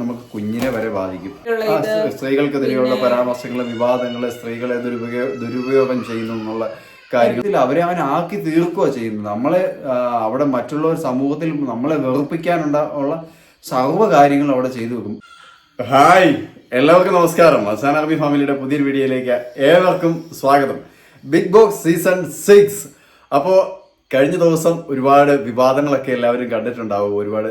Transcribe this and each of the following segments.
നമുക്ക് കുഞ്ഞിനെ വരെ ബാധിക്കും. സ്ത്രീകൾക്കെതിരെയുള്ള പരാമർശങ്ങൾ വിവാദങ്ങൾ സ്ത്രീകളെ ദുരുപയോഗ ദുരുപയോഗം ചെയ്യുന്നു എന്നുള്ള കാര്യത്തിൽ അവരെ അവൻ ആക്കി തീർക്കുക ചെയ്യുന്നത്. നമ്മളെ അവിടെ മറ്റുള്ളവർ സമൂഹത്തിൽ നമ്മളെ വെറുപ്പിക്കാനുള്ള ഉള്ള സർവ കാര്യങ്ങളും അവിടെ ചെയ്തു വെക്കും. ഹായ് എല്ലാവർക്കും നമസ്കാരം. അസാൻ അറബി ഫാമിലിയുടെ പുതിയൊരു വീഡിയോയിലേക്ക് ഏവർക്കും സ്വാഗതം. Bigg Boss season six. അപ്പോൾ കഴിഞ്ഞ ദിവസം ഒരുപാട് വിവാദങ്ങളൊക്കെ എല്ലാവരും കണ്ടിട്ടുണ്ടാവും. ഒരുപാട്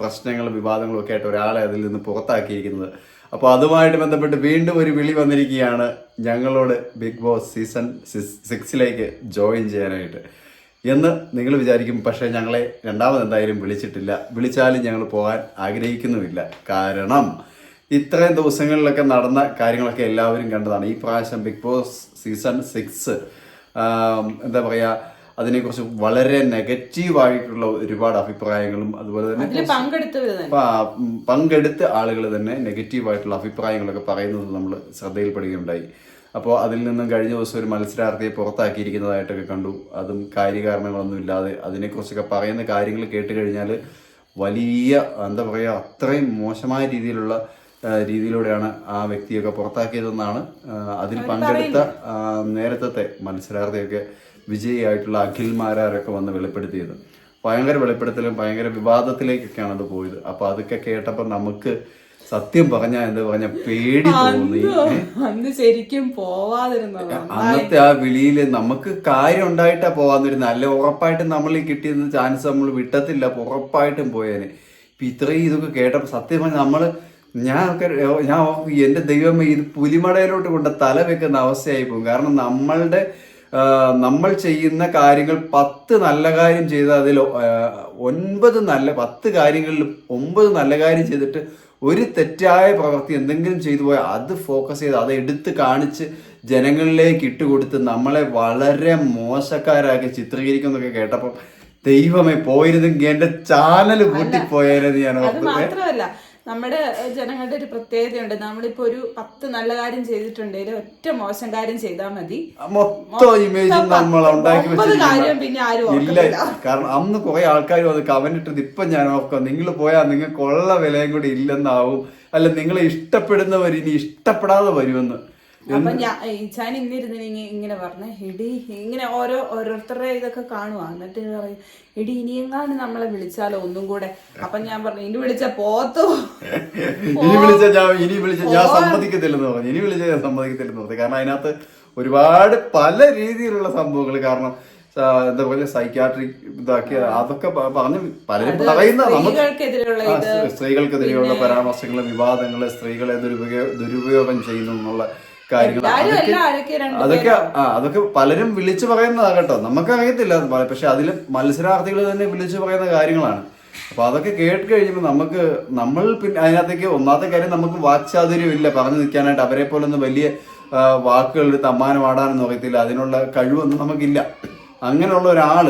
പ്രശ്നങ്ങളും വിവാദങ്ങളും ഒക്കെ ആയിട്ട് ഒരാളെ അതിൽ നിന്ന് പുറത്താക്കിയിരിക്കുന്നത്. അപ്പോൾ അതുമായിട്ട് ബന്ധപ്പെട്ട് വീണ്ടും ഒരു വിളി വന്നിരിക്കുകയാണ് ഞങ്ങളോട് ബിഗ് ബോസ് സീസൺ സിക്സിലേക്ക് ജോയിൻ ചെയ്യാനായിട്ട്. എന്ന് നിങ്ങൾ വിചാരിക്കും പക്ഷേ ഞങ്ങളെ രണ്ടാമത് എന്തായാലും വിളിച്ചിട്ടില്ല. വിളിച്ചാലും ഞങ്ങൾ പോകാൻ ആഗ്രഹിക്കുന്നുമില്ല. കാരണം ഇത്രയും ദിവസങ്ങളിലൊക്കെ നടന്ന കാര്യങ്ങളൊക്കെ എല്ലാവരും കണ്ടതാണ്. ഈ പ്രാവശ്യം ബിഗ് ബോസ് സീസൺ സിക്സ് എന്താ പറയുക അതിനെക്കുറിച്ച് വളരെ നെഗറ്റീവായിട്ടുള്ള ഒരുപാട് അഭിപ്രായങ്ങളും അതുപോലെ തന്നെ അതിൽ പങ്കെടുത്തവര് തന്നെ. നെഗറ്റീവ് ആയിട്ടുള്ള പങ്കെടുത്ത ആളുകൾ തന്നെ നെഗറ്റീവായിട്ടുള്ള അഭിപ്രായങ്ങളൊക്കെ പറയുന്നത് നമ്മൾ ശ്രദ്ധയിൽപ്പെടുകയുണ്ടായി. അപ്പോൾ അതിൽ നിന്നും കഴിഞ്ഞ ദിവസം ഒരു മത്സരാർത്ഥിയെ പുറത്താക്കിയിരിക്കുന്നതായിട്ടൊക്കെ കണ്ടു. അതും കാര്യകാരണങ്ങളൊന്നും ഇല്ലാതെ അതിനെക്കുറിച്ചൊക്കെ പറയുന്ന കാര്യങ്ങൾ കേട്ട് കഴിഞ്ഞാൽ വലിയ എന്താ പറയുക അത്രയും മോശമായ രീതിയിലുള്ള രീതിയിലൂടെയാണ് ആ വ്യക്തിയൊക്കെ പുറത്താക്കിയതെന്നാണ് അതിൽ പങ്കെടുത്ത നേരത്തെ മത്സരാർത്ഥിയൊക്കെ വിജയിയായിട്ടുള്ള അഖിൽമാരാരൊക്കെ വന്ന് വെളിപ്പെടുത്തിയത്. ഭയങ്കര വെളിപ്പെടുത്തലും ഭയങ്കര വിവാദത്തിലേക്കൊക്കെയാണ് അത് പോയത്. അപ്പൊ അതൊക്കെ കേട്ടപ്പോ നമുക്ക് സത്യം പറഞ്ഞ എന്ത് പറഞ്ഞ പേടി തോന്നി. അന്ന് ശരിക്കും പോവാതിരുന്നത് അന്നത്തെ ആ വിളിയിൽ നമുക്ക് കാര്യം ഉണ്ടായിട്ടാ പോവാന്നിരുന്നത് അല്ലെ ഉറപ്പായിട്ടും നമ്മൾ ഈ കിട്ടിയ ചാൻസ് നമ്മൾ വിട്ടത്തില്ല ഉറപ്പായിട്ടും പോയേനെ. ഇപ്പൊ ഇത്രയും ഇതൊക്കെ കേട്ടപ്പോ സത്യം പറഞ്ഞ നമ്മൾ ഞാൻ ഞാൻ എന്റെ ദൈവമേ ഇത് പുലിമടയിലോട്ട് കൊണ്ട് തല വെക്കുന്ന അവസ്ഥയായി പോകും. കാരണം നമ്മളുടെ നമ്മൾ ചെയ്യുന്ന കാര്യങ്ങൾ പത്ത് നല്ല കാര്യം ചെയ്ത് അതിൽ ഒൻപത് നല്ല പത്ത് കാര്യങ്ങളിൽ ഒമ്പത് നല്ല കാര്യം ചെയ്തിട്ട് ഒരു തെറ്റായ പ്രവൃത്തി എന്തെങ്കിലും ചെയ്തു പോയാൽ അത് ഫോക്കസ് ചെയ്ത് അത് എടുത്ത് കാണിച്ച് ജനങ്ങളിലേക്ക് ഇട്ടുകൊടുത്ത് നമ്മളെ വളരെ മോശക്കാരാക്കി ചിത്രീകരിക്കുന്നൊക്കെ കേട്ടപ്പോൾ ദൈവമേ പോയിരുന്നെങ്കിൽ എന്റെ ചാനൽ പൂട്ടിപ്പോയാലെന്ന് ഞാൻ മാത്രമല്ല നമ്മുടെ ജനങ്ങളുടെ ഒരു പ്രത്യേകതയുണ്ട്. നമ്മളിപ്പോ ഒരു പത്ത് നല്ല കാര്യം ചെയ്തിട്ടുണ്ടെങ്കിൽ ഒറ്റ മോശം കാര്യം ചെയ്താൽ മതി. മൊത്തം ഇമേജും നമ്മൾ ഉണ്ടാക്കി ഒമ്പത് കാര്യം പിന്നെ ആരും ഇല്ല കാരണം അന്ന് കുറെ ആൾക്കാർ അത് കമന്റ് ഇട്ടത് ഇപ്പൊ ഞാൻ ഓർക്കാം നിങ്ങൾ പോയാൽ നിങ്ങൾക്ക് ഉള്ള വിലയും കൂടി ഇല്ലെന്നാവും. അല്ല നിങ്ങളെ ഇഷ്ടപ്പെടുന്നവർ ഇനി ഇഷ്ടപ്പെടാതെ വരുമെന്ന്. അപ്പൊ ഞാൻ ഇച്ചാൻ ഇന്നിരുന്ന് ഇങ്ങ- ഇങ്ങനെ പറഞ്ഞ എടി ഇങ്ങനെ ഓരോ ഓരോരുത്തരുടെ ഇതൊക്കെ കാണുവാ. എന്നിട്ട് പറയും എടി ഇനിയെങ്ങാണ്ട് നമ്മളെ വിളിച്ചാലോ ഒന്നും കൂടെ? അപ്പൊ ഞാൻ പറഞ്ഞു ഇനി വിളിച്ച പോത്തോ. ഇനി വിളിച്ച ഇനി വിളിച്ച ഞാൻ സമ്മതിക്കത്തില്ലെന്ന് പറഞ്ഞു. ഇനി വിളിച്ച ഞാൻ സമ്മതിക്കത്തില്ലെന്ന് പറഞ്ഞു. കാരണം അതിനകത്ത് ഒരുപാട് പല രീതിയിലുള്ള സംഭവങ്ങൾ കാരണം എന്താ പറയുക സൈക്കാട്രിക് ഇതാക്കി അതൊക്കെ പറഞ്ഞു പലരും പറയുന്ന സ്ത്രീകൾക്കെതിരെയുള്ള പരാമർശങ്ങൾ വിവാദങ്ങൾ സ്ത്രീകളെ ദുരുപയോഗം ദുരുപയോഗം ചെയ്യുന്നു എന്നുള്ള കാര്യങ്ങൾ അതൊക്കെ ആ അതൊക്കെ പലരും വിളിച്ചു പറയുന്നതാ കേട്ടോ. നമുക്ക് അറിയത്തില്ല പക്ഷെ അതിൽ മത്സരാർത്ഥികൾ തന്നെ വിളിച്ചു പറയുന്ന കാര്യങ്ങളാണ്. അപ്പൊ അതൊക്കെ കേട്ട് കഴിയുമ്പോൾ നമുക്ക് നമ്മൾ പിന്നെ അതിനകത്തേക്ക് ഒന്നാമത്തെ കാര്യം നമുക്ക് വാക്ചാതുര്യം ഇല്ല. പറഞ്ഞു നിൽക്കാനായിട്ട് അവരെ പോലെ ഒന്നും വലിയ വാക്കുകൾ തമ്മാനം ആടാനൊന്നും അറിയത്തില്ല. അതിനുള്ള കഴിവൊന്നും നമുക്കില്ല. അങ്ങനെയുള്ള ഒരാൾ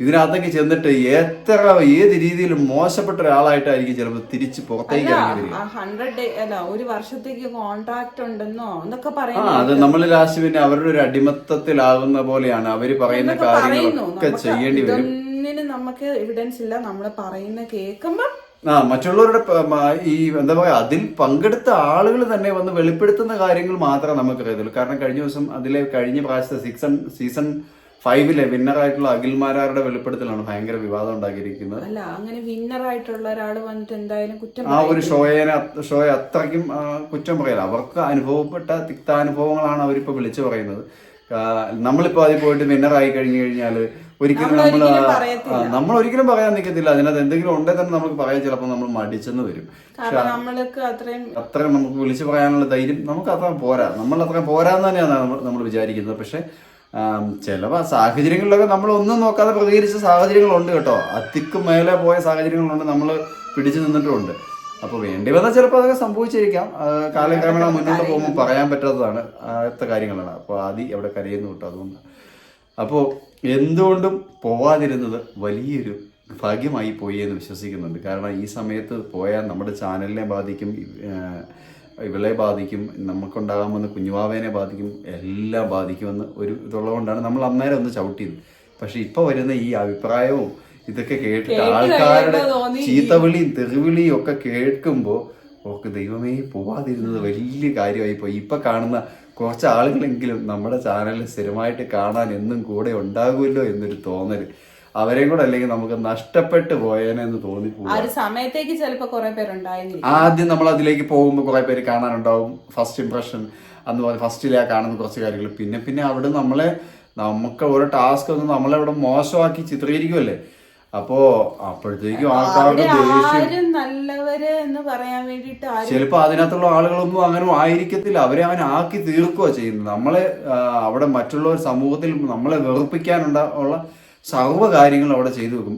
ഇതിനകത്തേക്ക് ചെന്നിട്ട് എത്ര ഏത് രീതിയിൽ മോശപ്പെട്ട ഒരാളായിട്ടായിരിക്കും ചിലപ്പോൾ തിരിച്ച് പുറത്തേക്ക് ഹൺഡ്രഡ് അല്ല ഒരു വർഷത്തേക്ക് കോൺട്രാക്ട് ഉണ്ടെന്നോ? എന്നൊക്കെ പറയുന്നു അത് നമ്മൾ ലാസ്റ്റ് പിന്നെ അവരുടെ ഒരു അടിമത്തത്തിലാകുന്ന പോലെയാണ് അവർ പറയുന്ന കാര്യങ്ങളൊക്കെ ചെയ്യേണ്ടി വരും. നമുക്ക് എവിഡൻസ് ഇല്ല. നമ്മൾ പറയുന്ന കേൾക്കുമ്പോ ആ മറ്റുള്ളവരുടെ ഈ എന്താ പറയാ അതിൽ പങ്കെടുത്ത ആളുകൾ തന്നെ വന്ന് വെളിപ്പെടുത്തുന്ന കാര്യങ്ങൾ മാത്രമേ നമുക്ക് അറിയത്തുള്ളൂ കാരണം കഴിഞ്ഞ ദിവസം അതിലെ കഴിഞ്ഞ പ്രാവശ്യത്തെ സീസൺ സീസൺ ഫൈവിലെ വിന്നർ ആയിട്ടുള്ള അഖിൽമാരാരുടെ വെളിപ്പെടുത്തലാണ് ഭയങ്കര വിവാദം ഉണ്ടാക്കിയിരിക്കുന്നത്. അല്ല അങ്ങനെ വിന്നർ ആയിട്ടുള്ള ഒരാൾ വന്നിട്ട് എന്തായാലും കുറ്റം ആ ഒരു ഷോയെ ഷോയെ അത്രയ്ക്കും കുറ്റം പറയില്ല. അവർക്ക് അനുഭവപ്പെട്ട തിക്താനുഭവങ്ങളാണ് അവരിപ്പോ വിളിച്ചു പറയുന്നത്. നമ്മളിപ്പോ അതിൽ പോയിട്ട് വിന്നർ ആയി കഴിഞ്ഞു കഴിഞ്ഞാൽ ഒരിക്കലും നമ്മൾ നമ്മൾ ഒരിക്കലും പറയാൻ നിൽക്കത്തില്ല അതിനകത്ത് എന്തെങ്കിലും ഉണ്ടെങ്കിൽ തന്നെ നമുക്ക് പറയാൻ ചിലപ്പോൾ നമ്മൾ മടിച്ചെന്ന് വരും. നമ്മൾക്ക് അത്രയും അത്രയും നമുക്ക് വിളിച്ചു പറയാനുള്ള ധൈര്യം നമുക്ക് അത്ര പോരാ. നമ്മൾ അത്ര പോരാന്ന് തന്നെയാണ് നമ്മൾ വിചാരിക്കുന്നത്. പക്ഷെ ചില സാഹചര്യങ്ങളിലൊക്കെ നമ്മൾ ഒന്നും നോക്കാതെ പ്രതികരിച്ച സാഹചര്യങ്ങളുണ്ട് കേട്ടോ. അതിക്ക് മേലെ പോയ സാഹചര്യങ്ങളുണ്ട് നമ്മൾ പിടിച്ചു നിന്നിട്ടുമുണ്ട്. അപ്പോൾ വേണ്ടി വന്നാൽ ചിലപ്പോൾ അതൊക്കെ സംഭവിച്ചിരിക്കാം. കാലക്രമേണ മുന്നോട്ട് പോകുമ്പോൾ പറയാൻ പറ്റാത്തതാണ് അങ്ങനത്തെ കാര്യങ്ങളാണ്. അപ്പോൾ ആദ്യം എവിടെ കരയുന്നു കേട്ടോ അതുകൊണ്ട്. അപ്പോൾ എന്തുകൊണ്ടും പോവാതിരുന്നത് വലിയൊരു ഭാഗ്യമായി പോയി എന്ന് വിശ്വസിക്കുന്നുണ്ട്. കാരണം ഈ സമയത്ത് പോയാൽ നമ്മുടെ ചാനലിനെ ബാധിക്കും ഇവളെ ബാധിക്കും നമുക്കുണ്ടാകാമെന്ന് കുഞ്ഞുവാവേനെ ബാധിക്കും എല്ലാം ബാധിക്കുമെന്ന് ഒരു ഇതുള്ളതുകൊണ്ടാണ് നമ്മൾ അന്നേരം ഒന്ന് ചവിട്ടിയത് പക്ഷെ ഇപ്പൊ വരുന്ന ഈ അഭിപ്രായവും ഇതൊക്കെ കേട്ടിട്ട് ആൾക്കാരുടെ ചീത്തവിളിയും തെറിവിളിയും ഒക്കെ കേൾക്കുമ്പോൾ ഓക്ക് ദൈവമേ പോവാതിരുന്നത് വലിയ കാര്യമായി പോയി. ഇപ്പൊ കാണുന്ന കുറച്ച് ആളുകളെങ്കിലും നമ്മുടെ ചാനലിൽ സ്ഥിരമായിട്ട് കാണാൻ എന്നും കൂടെ ഉണ്ടാകുമല്ലോ എന്നൊരു തോന്നൽ. അവരെയും കൂടെ അല്ലെങ്കിൽ നമുക്ക് നഷ്ടപ്പെട്ടു പോയേനെന്ന് തോന്നിപ്പോകും ആ ഒരു സമയത്തേക്ക് കുറെ പേരുണ്ടായിരുന്നു ആദ്യം നമ്മൾ അതിലേക്ക് പോകുമ്പോൾ കുറെ പേര് കാണാനുണ്ടാവും. ഫസ്റ്റ് ഇംപ്രഷൻ അന്ന് പറഞ്ഞ ഫസ്റ്റിലാ കാണുന്ന കുറച്ച് കാര്യങ്ങൾ. പിന്നെ പിന്നെ അവിടെ നമ്മളെ നമുക്ക് ഓരോ ടാസ്ക് ഒന്നും നമ്മളെ അവിടെ മോശമാക്കി ചിത്രീകരിക്കുമല്ലേ അപ്പോ അപ്പോഴത്തേക്കും ആൾക്കാരുടെ ദേഷ്യം. നല്ലവര് എന്ന് പറയാൻ വേണ്ടിട്ട് ചിലപ്പോ അതിനകത്തുള്ള ആളുകളൊന്നും അങ്ങനെ ആയിരിക്കത്തില്ല. അവരെ അവൻ ആക്കി തീർക്കുക ചെയ്യുന്നത്. നമ്മളെ അവിടെ മറ്റുള്ളവർ സമൂഹത്തിൽ നമ്മളെ വെറുപ്പിക്കാനുള്ള ഉള്ള സർവ കാര്യങ്ങളും അവിടെ ചെയ്തു വെക്കും.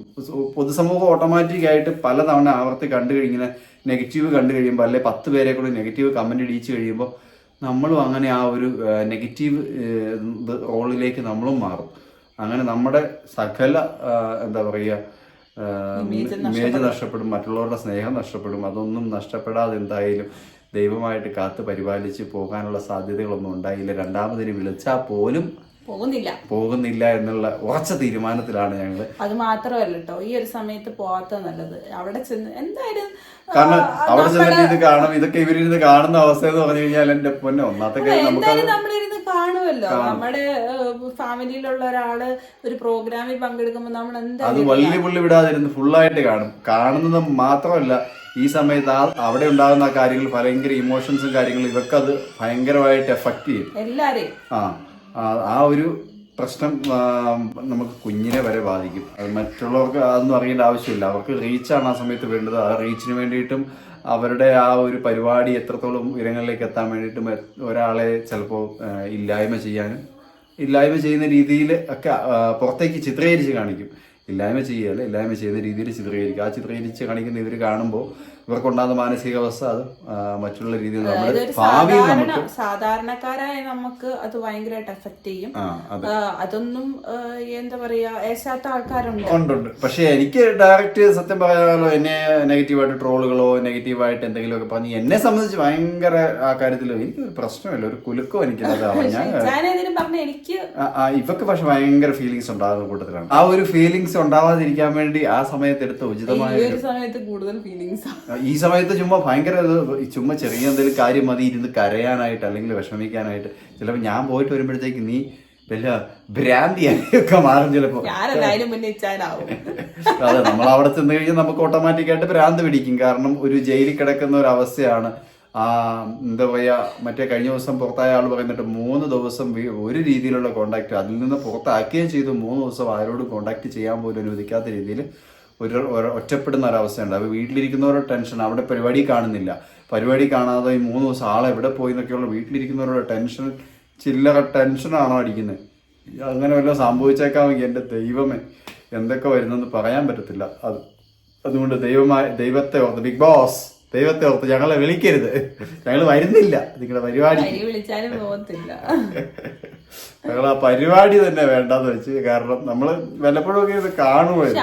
പൊതുസമൂഹം ഓട്ടോമാറ്റിക് ആയിട്ട് പലതവണ ആവർത്തി കണ്ടു കഴിഞ്ഞാൽ നെഗറ്റീവ് കണ്ടു കഴിയുമ്പോൾ അല്ലെ പത്ത് പേരെ കൂടി നെഗറ്റീവ് കമന്റ് ഇടിച്ചു കഴിയുമ്പോൾ നമ്മളും അങ്ങനെ ആ ഒരു നെഗറ്റീവ് റോളിലേക്ക് നമ്മളും മാറും. അങ്ങനെ നമ്മുടെ സകല എന്താ പറയുക ഇമേജ് നഷ്ടപ്പെടും. മറ്റുള്ളവരുടെ സ്നേഹം നഷ്ടപ്പെടും അതൊന്നും നഷ്ടപ്പെടാതെ എന്തായാലും ദൈവമായിട്ട് കാത്ത് പരിപാലിച്ച് പോകാനുള്ള സാധ്യതകളൊന്നും ഉണ്ടായില്ല. രണ്ടാമതിന് വിളിച്ചാൽ പോലും പോകുന്നില്ല. പോകുന്നില്ല എന്നുള്ള ഉറച്ച തീരുമാനത്തിലാണ് ഞങ്ങൾ അത് മാത്രമല്ല കേട്ടോ ഈ ഒരു സമയത്ത് പോവാത്ത നല്ലത്. അവിടെ ചെന്ന് എന്തായാലും കാരണം അവിടെ ചെന്നിട്ട് ഇത് കാണും. ഇതൊക്കെ ഇവരിരുന്ന് കാണുന്ന അവസ്ഥ എന്ന് പറഞ്ഞു കഴിഞ്ഞാൽ എന്റെ പൊന്നെ ഒന്നാമത്തെ കാര്യം നമുക്ക് കാണുമല്ലോ നമ്മുടെ ഫാമിലിയിലുള്ള ഒരാൾ ഒരു പ്രോഗ്രാമിൽ പങ്കെടുക്കുമ്പോൾ നമ്മൾ എന്താ അത് വലിയ പുള്ളി വിടാതിരുന്ന് ഫുള്ളായിട്ട് കാണും. കാണുന്നത് മാത്രമല്ല ഈ സമയത്ത് ആ അവിടെ ഉണ്ടാകുന്ന കാര്യങ്ങൾ ഭയങ്കര ഇമോഷൻസും കാര്യങ്ങളും ഇതൊക്കെ അത് ഭയങ്കരമായിട്ട് എഫക്ട് ചെയ്യും. എല്ലാരെയും. ആ. ആ- ഒരു പ്രശ്നം നമുക്ക് കുഞ്ഞിനെ വരെ ബാധിക്കും. മറ്റുള്ളവർക്ക് അതൊന്നും അറിയേണ്ട ആവശ്യമില്ല. അവർക്ക് റീച്ചാണ് ആ സമയത്ത് വേണ്ടത്. ആ റീച്ചിന് വേണ്ടിയിട്ടും അവരുടെ ആ ഒരു പരിപാടി എത്രത്തോളം ഉയരങ്ങളിലേക്ക് എത്താൻ വേണ്ടിയിട്ടും ഒരാളെ ചിലപ്പോൾ ഇല്ലായ്മ ചെയ്യാനും ഇല്ലായ്മ ചെയ്യുന്ന രീതിയിൽ ഒക്കെ പുറത്തേക്ക് ചിത്രീകരിച്ച് കാണിക്കും. ഇല്ലായ്മ ചെയ്യുകയല്ല ഇല്ലായ്മ ചെയ്യുന്ന രീതിയിൽ ചിത്രീകരിക്കും. ആ ചിത്രീകരിച്ച് കാണിക്കുന്ന ഇവർ കാണുമ്പോൾ ഇവർക്കുണ്ടാകുന്ന മാനസികാവസ്ഥ അത് മറ്റുള്ള രീതിയിൽ നമ്മൾ ഭാവിയിൽ നമുക്ക് സാധാരണക്കാരായ നമുക്ക് അത് ഭയങ്കരമായിട്ട് എഫക്ട് ചെയ്യും. അതൊന്നും എന്താ പറയാ ഏശാത്ത ആൾക്കാരുണ്ട്. ഉണ്ടുണ്ട് പക്ഷെ എനിക്ക് ഡയറക്റ്റ് സത്യം പറയാനോ എന്നെ നെഗറ്റീവായിട്ട് ട്രോളുകളോ നെഗറ്റീവായിട്ട് എന്തെങ്കിലും ഒക്കെ പറഞ്ഞ് എന്നെ സംബന്ധിച്ച് ഭയങ്കര ആ കാര്യത്തിൽ എനിക്ക് ഒരു പ്രശ്നമില്ല ഒരു കുലുക്കോ എനിക്ക് ഞാൻ എനിക്ക് ഇവക്ക് പക്ഷെ ഭയങ്കര ഫീലിങ്സ് ഉണ്ടാകുന്ന കൂട്ടത്തിലാണ്. ആ ഒരു ഫീലിങ്സ് ഉണ്ടാവാതിരിക്കാൻ വേണ്ടി ആ സമയത്ത് എടുത്ത ഉചിതമായ സമയത്ത് കൂടുതൽ ഫീലിങ്സ് ഈ സമയത്ത് ചുമ്മാ ഭയങ്കര ചുമ്മാ ചെറിയ എന്തെങ്കിലും കാര്യം മതി ഇരുന്ന് കരയാനായിട്ട് അല്ലെങ്കിൽ വിഷമിക്കാനായിട്ട്. ചിലപ്പോൾ ഞാൻ പോയിട്ട് വരുമ്പോഴത്തേക്ക് നീ വല്ല ഭ്രാന്തിയൊക്കെ മാറും ചിലപ്പോ. അതെ നമ്മൾ അവിടെ ചെന്ന് കഴിഞ്ഞാൽ നമുക്ക് ഓട്ടോമാറ്റിക്കായിട്ട് ഭ്രാന്ത് പിടിക്കും. കാരണം ഒരു ജയിലിൽ കിടക്കുന്ന ഒരു അവസ്ഥയാണ്. ആ എന്താ പറയാ മറ്റേ കഴിഞ്ഞ ദിവസം പുറത്തായ ആൾ പറയുന്നിട്ട് മൂന്ന് ദിവസം ഒരു രീതിയിലുള്ള കോണ്ടാക്ട് അതിൽ നിന്ന് പുറത്താക്കുകയും ചെയ്തു. മൂന്ന് ദിവസം ആരോടും കോണ്ടാക്ട് ചെയ്യാൻ പോലും അനുവദിക്കാത്ത രീതിയിൽ ഒരു ഒറ്റപ്പെടുന്ന ഒരവസ്ഥയുണ്ട് അപ്പോൾ വീട്ടിലിരിക്കുന്നവരുടെ ടെൻഷൻ അവിടെ പരിപാടി കാണുന്നില്ല. പരിപാടി കാണാതെ ഈ മൂന്ന് ദിവസം ആളെ എവിടെ പോയി എന്നൊക്കെയുള്ള വീട്ടിലിരിക്കുന്നവരുടെ ടെൻഷൻ ചില്ലറ ടെൻഷനാണോ അടിക്കുന്നത് അങ്ങനെ വല്ലതും സംഭവിച്ചേക്കാമെങ്കിൽ എന്റെ ദൈവമേ എന്തൊക്കെ വരുന്നെന്ന് പറയാൻ പറ്റത്തില്ല. അത് അതുകൊണ്ട് ദൈവമായ ദൈവത്തെ ഓർത്ത് ബിഗ് ബോസ് ദൈവത്തെ ഓർത്ത് ഞങ്ങളെ വിളിക്കരുത്. ഞങ്ങൾ വരുന്നില്ല നിങ്ങളുടെ പരിപാടി വിളിച്ചാലും ഞങ്ങൾ ആ പരിപാടി തന്നെ വേണ്ടെന്ന് വെച്ച്. കാരണം നമ്മൾ വല്ലപ്പോഴും ഒക്കെ ഇത് കാണുമായിരുന്നു.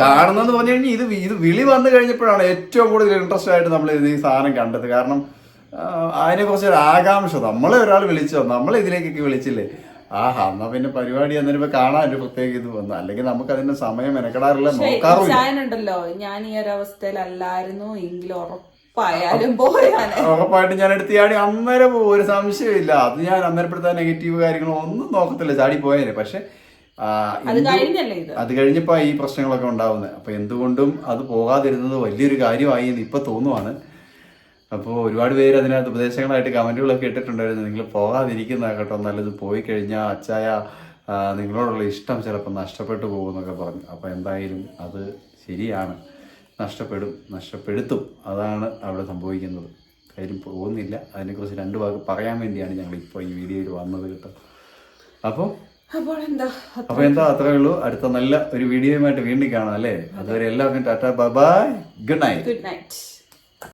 കാണുന്നെന്ന് പറഞ്ഞു കഴിഞ്ഞാൽ ഇത് ഇത് വിളി വന്നു കഴിഞ്ഞപ്പോഴാണ് ഏറ്റവും കൂടുതൽ ഇൻട്രസ്റ്റ് ആയിട്ട് നമ്മൾ ഇത് ഈ സാധനം കണ്ടത്. കാരണം ആ, അതിനെ കുറിച്ച് ഒരു ആകാംക്ഷ. നമ്മളെ ഒരാൾ വിളിച്ചോ? നമ്മളെ ഇതിലേക്കൊക്കെ വിളിച്ചില്ലേ? ആഹാ എന്നാ പിന്നെ പരിപാടി ഇപ്പൊ കാണാൻ ഒരു പ്രത്യേക ഇത് വന്നു. അല്ലെങ്കിൽ നമുക്ക് അതിന്റെ സമയം മെനക്കെടാറില്ല നോക്കാറില്ല ഞാൻ ഈ ഒരു അവസ്ഥയിലല്ലായിരുന്നു. എങ്കിൽ ഉറപ്പായാലും പോയാണ് ഉറപ്പായിട്ടും ഞാൻ എടുത്ത് ചാടി അന്നേരം പോകും, ഒരു സംശയമില്ല അത് ഞാൻ അന്നേരപ്പെടുത്ത നെഗറ്റീവ് കാര്യങ്ങളോ ഒന്നും നോക്കത്തില്ല. ചാടി പോയേനെ. പക്ഷെ അത് കഴിഞ്ഞപ്പോ ഈ പ്രശ്നങ്ങളൊക്കെ ഉണ്ടാവുന്നത്. അപ്പൊ എന്തുകൊണ്ടും അത് പോകാതിരുന്നത് വലിയൊരു കാര്യമായി എന്ന് ഇപ്പൊ തോന്നുവാണ്. അപ്പോൾ ഒരുപാട് പേര് അതിനകത്ത് ഉപദേശങ്ങളായിട്ട് കമന്റുകളൊക്കെ ഇട്ടിട്ടുണ്ടായിരുന്നു. നിങ്ങൾ പോകാതിരിക്കുന്ന കേട്ടോ നല്ലത് പോയി കഴിഞ്ഞാൽ അച്ചായ നിങ്ങളോടുള്ള ഇഷ്ടം ചിലപ്പോൾ നഷ്ടപ്പെട്ടു പോകുമെന്നൊക്കെ പറഞ്ഞു. അപ്പോൾ എന്തായാലും അത് ശരിയാണ്. നഷ്ടപ്പെടും നഷ്ടപ്പെടുത്തും. അതാണ് അവിടെ സംഭവിക്കുന്നത്. കാര്യം പോകുന്നില്ല. അതിനെക്കുറിച്ച് രണ്ട് വാക്ക് പറയാൻ വേണ്ടിയാണ് ഞങ്ങൾ ഇപ്പോൾ ഈ വീഡിയോയിൽ വന്നത് കേട്ടോ. അപ്പോൾ അപ്പോൾ എന്താ? അപ്പൊ എന്താ? അത്രേ ഉള്ളൂ. അടുത്ത നല്ല ഒരു വീഡിയോയുമായിട്ട് വീണ്ടും കാണാം അല്ലേ? അതുവരെ എല്ലാവർക്കും tata bye. Good night. Good night.